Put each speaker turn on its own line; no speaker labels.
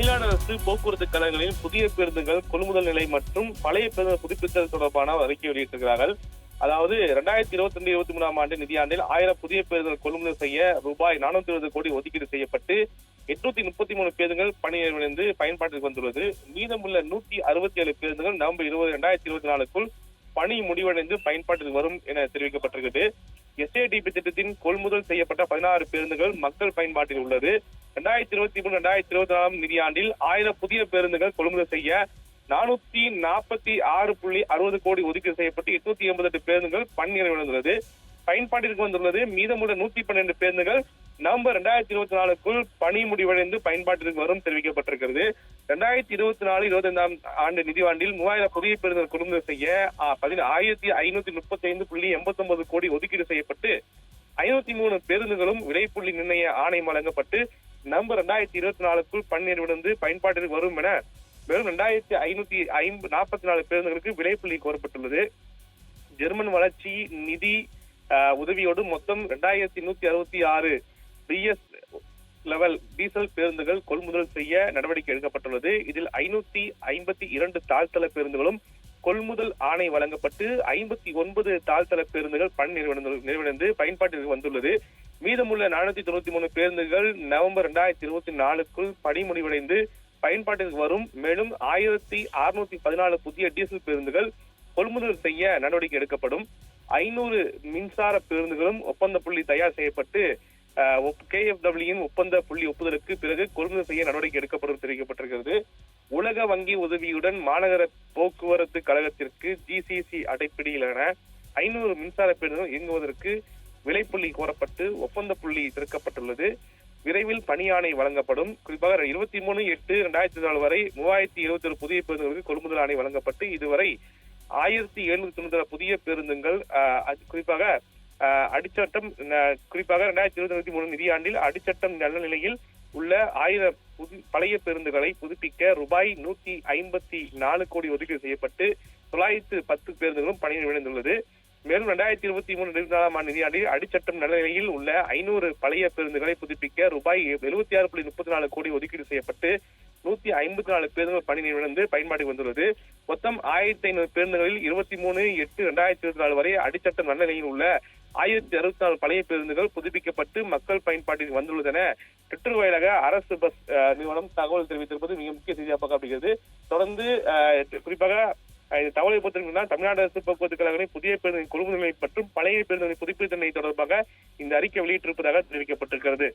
தமிழ்நாடு அரசு போக்குவரத்து கழகங்களில் புதிய பேருந்துகள் கொள்முதல் நிலை மற்றும் பழைய பேருந்து புதுப்பித்தல் தொடர்பான அறிக்கை வெளியிட்டிருக்கிறார்கள். அதாவது இரண்டாயிரத்தி இருபத்தி ரெண்டு இருபத்தி மூணாம் ஆண்டு நிதியாண்டில் ஆயிரம் புதிய பேருந்துகள் கொள்முதல் செய்ய ரூபாய் நானூத்தி இருபது கோடி ஒதுக்கீடு செய்யப்பட்டு எட்நூத்தி முப்பத்தி மூணு பேருந்துகள் பணியிலிருந்து பயன்பாட்டிற்கு வந்துள்ளது. மீதமுள்ள நூத்தி அறுபத்தி ஏழு பேருந்துகள் நவம்பர் இருபது இரண்டாயிரத்தி இருபத்தி நாலுக்குள் பணி முடிவடைந்து பயன்பாட்டிற்கு வரும் என தெரிவிக்கப்பட்டிருக்கிறது. எஸ்ஏடிபி திட்டத்தின் கொள்முதல் செய்யப்பட்ட பதினாறு பேருந்துகள் மக்கள் பயன்பாட்டில் உள்ளது. ரெண்டாயிரத்தி இருபத்தி மூணு ரெண்டாயிரத்தி இருபத்தி நாலாம் நிதியாண்டில் ஆயிரம் புதிய பேருந்துகள் கொள்முதல் செய்ய நானூத்தி நாற்பத்தி ஆறு புள்ளி அறுபது கோடி ஒதுக்கீடு செய்யப்பட்டு எட்நூத்தி எண்பத்தி எட்டு பேருந்துகள் பணி பயன்பாட்டிற்கு வந்துள்ளது மீதமுள்ள நூத்தி பன்னெண்டு பேருந்துகள் நவம்பர் ரெண்டாயிரத்தி இருபத்தி நாலுக்குள் பணி முடிவடைந்து பயன்பாட்டிற்கு வரும் தெரிவிக்கப்பட்டிருக்கிறது. ரெண்டாயிரத்தி இருபத்தி நாலு இருபத்தி ஐந்தாம் ஆண்டு நிதியாண்டில் மூவாயிரம் புதிய பேருந்துகள் கொள்முதல் செய்ய ஆயிரத்தி ஐநூத்தி முப்பத்தி ஐந்து புள்ளி எண்பத்தி ஒன்பது கோடி ஒதுக்கீடு செய்யப்பட்டு ஐநூத்தி மூணு பேருந்துகளும் விலைப்புள்ளி நிர்ணய ஆணையம் வழங்கப்பட்டு நவம்பர் ரெண்டாயிரத்தி இருபத்தி நாலுக்குள் பன்னீர் விழுந்து பயன்பாட்டிற்கு வரும் என மேலும் ரெண்டாயிரத்தி ஐநூத்தி ஐம்பது நாற்பத்தி நாலு பேருந்துகளுக்கு விலைப்புள்ளி கோரப்பட்டுள்ளது. ஜெர்மன் வளர்ச்சி நிதி உதவியோடு மொத்தம் ரெண்டாயிரத்தி நூத்தி அறுபத்தி ஆறு பிஎஸ் லெவல் டீசல் பேருந்துகள் கொள்முதல் செய்ய நடவடிக்கை எடுக்கப்பட்டுள்ளது. இதில் ஐநூத்தி ஐம்பத்தி இரண்டு தாழ்த்தள பேருந்துகளும் கொள்முதல் ஆணை வழங்கப்பட்டு ஐம்பத்தி ஒன்பது தாழ்த்தள பேருந்துகள் பணி நிறுவனங்கள் நிறைவடைந்து பயன்பாட்டிற்கு வந்துள்ளது. மீதமுள்ள நானூத்தி தொண்ணூத்தி மூணு பேருந்துகள் நவம்பர் இரண்டாயிரத்தி இருபத்தி நாலுக்குள் பணி முடிவடைந்து பயன்பாட்டிற்கு வரும். மேலும் ஆயிரத்தி அறுநூத்தி பதினாலு புதிய டீசல் பேருந்துகள் கொள்முதல் செய்ய நடவடிக்கை எடுக்கப்படும். ஐநூறு மின்சார பேருந்துகளும் ஒப்பந்த புள்ளி தயார் செய்யப்பட்டு கேஎஃப்டபிள்யூயின் ஒப்பந்த புள்ளி ஒப்புதலுக்கு பிறகு கொள்முதல் செய்ய நடவடிக்கை எடுக்கப்படும் தெரிவிக்கப்பட்டிருக்கிறது. உலக வங்கி உதவியுடன் மாநகர போக்குவரத்து கழகத்திற்கு ஜிசிசி அடைப்பிடி புள்ளி விரைவில் பணியாணை வழங்கப்படும். குறிப்பாக இருபத்தி மூணு எட்டு இரண்டாயிரத்தி நாலு வரை மூவாயிரத்தி இருபத்தி ஒரு புதிய பேருந்துகளுக்கு கொள்முதல் ஆணை வழங்கப்பட்டு இதுவரை ஆயிரத்தி எழுநூத்தி தொண்ணூத்தி புதிய பேருந்துகள் குறிப்பாக அடிச்சட்டம் குறிப்பாக இரண்டாயிரத்தி இருபத்தி இருபத்தி மூணு நிதியாண்டில் அடிச்சட்டம் நல்ல நிலையில் உள்ள ஆயிரம் புது பழைய பேருந்துகளை புதுப்பிக்க ரூபாய் நூத்தி ஐம்பத்தி நாலு கோடி ஒதுக்கீடு செய்யப்பட்டு தொள்ளாயிரத்து பத்து பேருந்துகளும் பணியில் விழுந்துள்ளது. மேலும் ரெண்டாயிரத்தி இருபத்தி மூணு இருபத்தி நாலாம் ஆண்டு நிதியாண்டில் அடிச்சட்டம் நல்ல நிலையில் உள்ள ஐநூறு பழைய பேருந்துகளை புதுப்பிக்க ரூபாய் எழுபத்தி ஆறு புள்ளி முப்பத்தி நாலு கோடி ஒதுக்கீடு செய்யப்பட்டு நூத்தி ஐம்பத்தி நாலு பேருந்துகள் பணி நிறைவடைந்து பயன்பாட்டுக்கு வந்துள்ளது. மொத்தம் ஆயிரத்தி ஐநூறு பேருந்துகளில் இருபத்தி மூணு எட்டு இரண்டாயிரத்தி இருபத்தி நாலு வரை அடிச்சட்டம் நல்ல நிலையில் உள்ள ஆயிரத்தி அறுபத்தி நாலு பழைய பேருந்துகள் புதுப்பிக்கப்பட்டு மக்கள் பயன்பாட்டில் வந்துள்ளதென ட்விட்டர் வாயிலாக அரசு பஸ் நிறுவனம் தகவல் தெரிவித்திருப்பது மிக முக்கிய செய்தியாக பார்க்கப்படுகிறது. தொடர்ந்து குறிப்பாக இது தவறை தகவலை பொறுத்திருந்தால் தமிழ்நாடு அரசு போக்குவரத்து கழகங்களின் புதிய பேருந்தின் கொள்முதல் நிலை மற்றும் பழைய பேருந்தின் புதுப்பித்தல் தொடர்பாக இந்த அறிக்கை வெளியிட்டிருப்பதாக தெரிவிக்கப்பட்டிருக்கிறது.